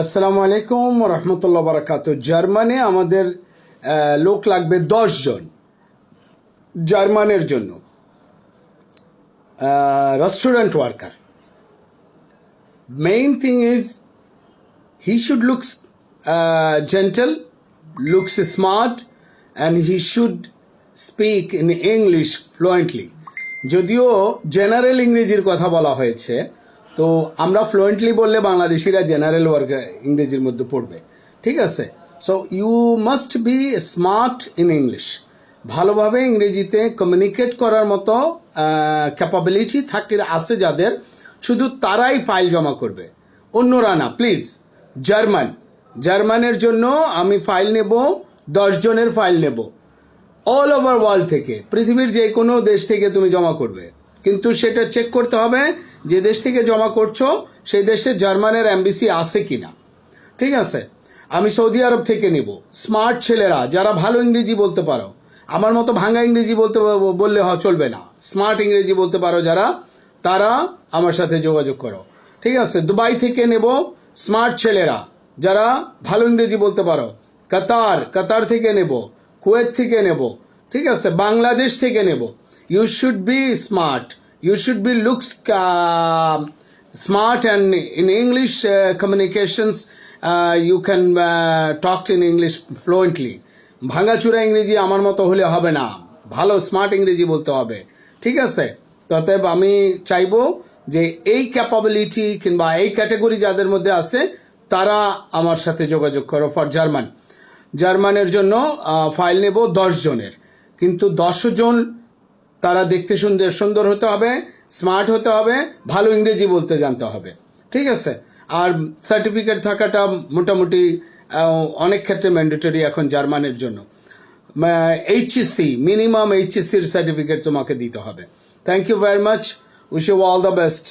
আসসালামু আলাইকুম রহমতুল্লাহ বারাকাত জার্মানে আমাদের লোক লাগবে জন জার্মানের জন্য। Restaurant worker main thing is he should looks gentle looks smart and he should speak in English fluently যদিও জেনারেল ইংরেজির কথা বলা হয়েছে তো আমরা ফ্লুয়েন্টলি বললে বাংলাদেশিরা জেনারেল ওয়ার্ক ইংরেজির মধ্যে পড়বে। ঠিক আছে? So you must be smart in English ভালোভাবে ইংরেজিতে কমিউনিকেট করার মতো ক্যাপাবিলিটি থাকে, আছে যাদের। শুধু তারাই ফাইল জমা করবে। অন্যরা না প্লিজ জার্মান জার্মানের জন্য আমি ফাইল নেব জনের ফাইল নেব। অল ওভার ওয়ার্ল্ড থেকে, পৃথিবীর যে কোনো দেশ থেকে তুমি জমা করবে। কিন্তু সেটা চেক করতে হবে যে দেশ থেকে জমা করছ, সেই দেশে জার্মানের অ্যাম্বাসি আছে কি না ঠিক আছে? আমি সৌদি আরব থেকে নিব। স্মার্ট ছেলেরা, যারা ভালো ইংরেজি বলতে পারো। আমার মতো ভাঙা ইংরেজি বলতে বললে হ, চলবে না। স্মার্ট ইংরেজি বলতে পারো যারা, তারা আমার সাথে যোগাযোগ করো। ঠিক আছে? দুবাই থেকে নেব স্মার্ট ছেলেরা, যারা ভালো ইংরেজি বলতে পারো। কাতার কাতার থেকে নেব। কুয়েত থেকে নেব। ঠিক আছে? বাংলাদেশ থেকে নেব। You should be smart you should be looks smart and in English uh, communications uh, you can uh, talk in English fluently. ভাঙাচুরা ইংরেজি আমার মতো হলে হবে না। ভালো স্মার্ট ইংরেজি বলতে হবে। ঠিক আছে? অতএব আমি চাইব যে এই ক্যাপাবিলিটি কিংবা এই ক্যাটাগরি যাদের মধ্যে আছে তারা আমার সাথে যোগাযোগ করো ফর জার্মান জার্মানের জন্য ফাইল নেব দশ জনের। কিন্তু দশ জন তারা দেখতে সুন্দর সুন্দর হতে হবে স্মার্ট হতে হবে, ভালো ইংরেজি বলতে জানতে হবে। ঠিক আছে? আর সার্টিফিকেট থাকাটা মোটামুটি অনেক ক্ষেত্রে ম্যান্ডেটরি এখন জার্মানের জন্য। এইচএসসি মিনিমাম এইচএসসির সার্টিফিকেট তোমাকে দিতে হবে। Thank you very much wish you all the best